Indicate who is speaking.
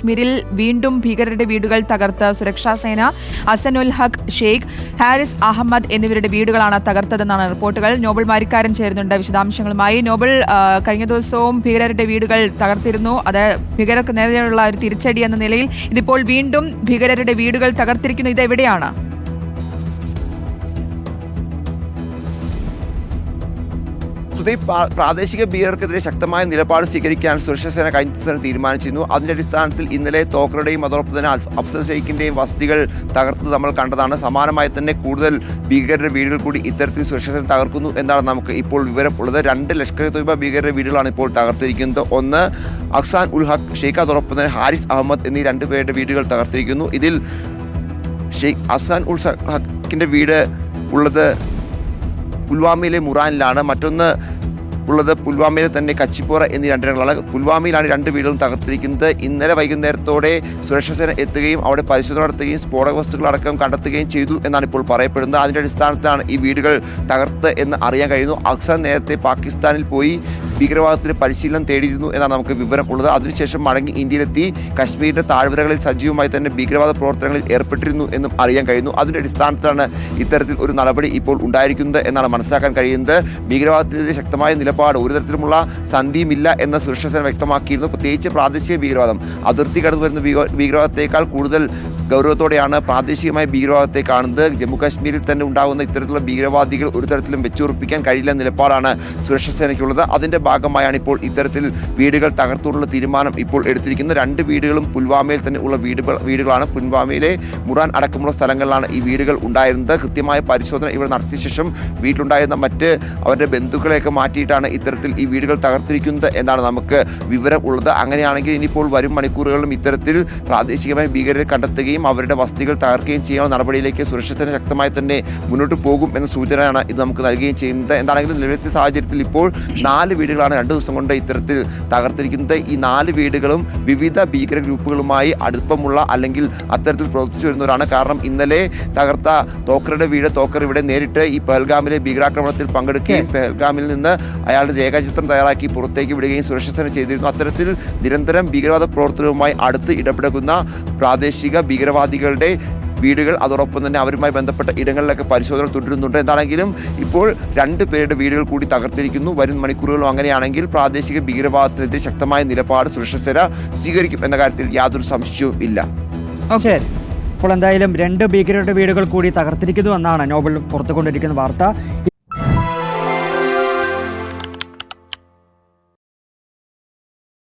Speaker 1: കാശ്മീരിൽ വീണ്ടും ഭീകരരുടെ വീടുകൾ തകർത്ത് സുരക്ഷാ സേന അസനുൽ ഹഖ് ഷെയ്ഖ് ഹാരിസ് അഹമ്മദ് എന്നിവരുടെ വീടുകളാണ് തകർത്തതെന്നാണ് റിപ്പോർട്ടുകൾ. നോബൽ മാരിക്കാരൻ ചേരുന്നുണ്ട് വിശദാംശങ്ങളുമായി. നോബൽ കഴിഞ്ഞ ദിവസവും ഭീകരരുടെ വീടുകൾ തകർത്തിരുന്നു. അത് ഭീകരർക്ക് നേരെയുള്ള ഒരു തിരിച്ചടി എന്ന നിലയിൽ ഇതിപ്പോൾ വീണ്ടും ഭീകരരുടെ വീടുകൾ തകർത്തിരിക്കുന്നു ഇത് എവിടെയാണ്
Speaker 2: പ്രാ- പ്രാദേശിക ഭീകരർക്കെതിരെ ശക്തമായ നിലപാട് സ്വീകരിക്കാൻ സുരക്ഷാ സേന കഴിഞ്ഞ ദിവസം തീരുമാനിച്ചിരുന്നു. അതിന്റെ അടിസ്ഥാനത്തിൽ ഇന്നലെ തോക്കറുടെയും അതോടൊപ്പം തന്നെ അഫ്സൽ ഷെയ്ഖിന്റെയും വസതികൾ തകർത്ത് നമ്മൾ കണ്ടതാണ്. സമാനമായി തന്നെ കൂടുതൽ ഭീകരരുടെ വീടുകൾ കൂടി ഇത്തരത്തിൽ സുരക്ഷാ സേന തകർക്കുന്നു എന്നാണ് നമുക്ക് ഇപ്പോൾ വിവരം ഉള്ളത് രണ്ട് ലഷ്കർ തൊയ്ബ ഭീകരരുടെ വീടുകളാണ് ഇപ്പോൾ തകർത്തിരിക്കുന്നത്. ഒന്ന് അഹ്സാൻ ഉൽ ഹഖ് ഷെയ്ഖ് അതോടൊപ്പം തന്നെ ഹാരിസ് അഹമ്മദ് എന്നീ രണ്ട് പേരുടെ വീടുകൾ തകർത്തിരിക്കുന്നു. ഇതിൽ ഷെയ്ഖ് അസാൻ ഉൽ ഹക്കിന്റെ വീട് ഉള്ളത് പുൽവാമയിലെ മുറാനിലാണ്. മറ്റൊന്ന് ഉള്ളത് പുൽവാമയിലെ തന്നെ കച്ചിപ്പോറ എന്നീ രണ്ടിടങ്ങളാണ് പുൽവാമയിലാണ് രണ്ട് വീടുകളും തകർത്തിരിക്കുന്നത്. ഇന്നലെ വൈകുന്നേരത്തോടെ സുരക്ഷാ സേന എത്തുകയും അവിടെ പരിശോധന നടത്തുകയും സ്ഫോടക വസ്തുക്കൾ അടക്കം കണ്ടെത്തുകയും ചെയ്തു എന്നാണ് ഇപ്പോൾ പറയപ്പെടുന്നത്. അതിന്റെ അടിസ്ഥാനത്തിലാണ് ഈ വീടുകൾ തകർത്ത് എന്ന് അറിയാൻ കഴിയുന്നു അക്സർ നേരത്തെ പാകിസ്ഥാനിൽ പോയി ഭീകരവാദത്തിന് പരിശീലനം തേടിയിരുന്നു എന്നാണ് നമുക്ക് വിവരം ഉള്ളത് അതിനുശേഷം മടങ്ങി ഇന്ത്യയിലെത്തി. കശ്മീരിന്റെ താഴ്വരകളിൽ സജീവമായി തന്നെ ഭീകരവാദ പ്രവർത്തനങ്ങളിൽ ഏർപ്പെട്ടിരുന്നു എന്നും അറിയാൻ കഴിയുന്നു. അതിന്റെ അടിസ്ഥാനത്തിലാണ് ഇത്തരത്തിൽ ഒരു നടപടി ഇപ്പോൾ ഉണ്ടായിരിക്കുന്നത് എന്നാണ് മനസ്സിലാക്കാൻ കഴിയുന്നത്. ഭീകരവാദത്തിനെതിരെ ശക്തമായ നിലപാട് ഒരു തരത്തിലുമുള്ള സന്ധിയുമില്ല എന്ന സുരക്ഷാ സേന വ്യക്തമാക്കിയിരുന്നു. പ്രത്യേകിച്ച് പ്രാദേശിക ഭീകരവാദം. അതിർത്തി കടന്നു വരുന്ന ഭീക- ഭീകരവാദത്തേക്കാൾ കൂടുതൽ ഗൗരവത്തോടെയാണ് പ്രാദേശികമായ ഭീകരവാദത്തെ കാണുന്നത്. ജമ്മുകാശ്മീരിൽ തന്നെ ഉണ്ടാകുന്ന ഇത്തരത്തിലുള്ള ഭീകരവാദികൾ ഒരു തരത്തിലും വെച്ചുറപ്പിക്കാൻ കഴിയില്ല നിലപാടാണ് സുരക്ഷാ സേനയ്ക്കുള്ളത് അതിന്റെ ഭാഗമായാണ് ഇപ്പോൾ ഇത്തരത്തിൽ വീടുകൾ തകർത്തുള്ള തീരുമാനം ഇപ്പോൾ എടുത്തിരിക്കുന്നത്. രണ്ട് വീടുകളും പുൽവാമയിൽ തന്നെ ഉള്ള വീടുകൾ വീടുകളാണ്. പുൽവാമയിലെ മുറാൻ അടക്കമുള്ള സ്ഥലങ്ങളിലാണ് ഈ വീടുകൾ ഉണ്ടായിരുന്നത്. കൃത്യമായ പരിശോധന ഇവിടെ നടത്തിയ ശേഷം വീട്ടിലുണ്ടായിരുന്ന മറ്റ് അവരുടെ ബന്ധുക്കളെയൊക്കെ മാറ്റിയിട്ടാണ് ഇത്തരത്തിൽ ഈ വീടുകൾ തകർത്തിരിക്കുന്നത് എന്നാണ് നമുക്ക് വിവരം ഉള്ളത്. അങ്ങനെയാണെങ്കിൽ ഇനിയിപ്പോൾ വരും മണിക്കൂറുകളിലും ഇത്തരത്തിൽ പ്രാദേശികമായി ഭീകരരെ കണ്ടെത്തുകയും അവരുടെ വസതികൾ തകർക്കുകയും ചെയ്യാനുള്ള നടപടിയിലേക്ക് സുരക്ഷാ സേന ശക്തമായി തന്നെ മുന്നോട്ട് പോകും എന്ന സൂചനയാണ് ഇത് നമുക്ക് നൽകുകയും ചെയ്യുന്നത്. എന്താണെങ്കിലും നിലവിലത്തെ സാഹചര്യത്തിൽ ഇപ്പോൾ നാല് വീടുകളാണ് രണ്ട് ദിവസം കൊണ്ട് ഇത്തരത്തിൽ തകർത്തിരിക്കുന്നത്. ഈ നാല് വീടുകളും വിവിധ ഭീകര ഗ്രൂപ്പുകളുമായി അടുപ്പമുള്ള അല്ലെങ്കിൽ അത്തരത്തിൽ പ്രവർത്തിച്ചു വരുന്നവരാണ്. കാരണം ഇന്നലെ തകർത്ത തോക്കറുടെ വീട് തോക്കർ ഇവിടെ നേരിട്ട് ഈ പെഹൽഗാമിലെ ഭീകരാക്രമണത്തിൽ പങ്കെടുക്കുകയും പെഹൽഗാമിൽ നിന്ന് അയാളുടെ രേഖാചിത്രം തയ്യാറാക്കി പുറത്തേക്ക് വിടുകയും സുരക്ഷിതനെ ചെയ്തിരുന്നു. അത്തരത്തിൽ നിരന്തരം ഭീകരവാദ പ്രവർത്തനവുമായി അടുത്ത് ഇടപെടുന്ന പ്രാദേശിക ഭീകരവാദികളുടെ വീടുകൾ അതോടൊപ്പം തന്നെ അവരുമായി ബന്ധപ്പെട്ട ഇടങ്ങളിലൊക്കെ പരിശോധന തുടരുന്നുണ്ട്. എന്താണെങ്കിലും ഇപ്പോൾ രണ്ട് പേരുടെ വീടുകൾ കൂടി തകർത്തിരിക്കുന്നു. വരും മണിക്കൂറുകളും അങ്ങനെയാണെങ്കിൽ പ്രാദേശിക ഭീകരവാദത്തിനെതിരെ ശക്തമായ നിലപാട് സുരക്ഷാ സേന സ്വീകരിക്കും എന്ന കാര്യത്തിൽ യാതൊരു സംശയവും ഇല്ല.
Speaker 3: ഓക്കെ. അപ്പോൾ എന്തായാലും രണ്ട് ഭീകരരുടെ വീടുകൾ കൂടി തകർത്തിരിക്കുന്നു എന്നാണ് നോബൽ പുറത്തുകൊണ്ടിരിക്കുന്ന വാർത്ത.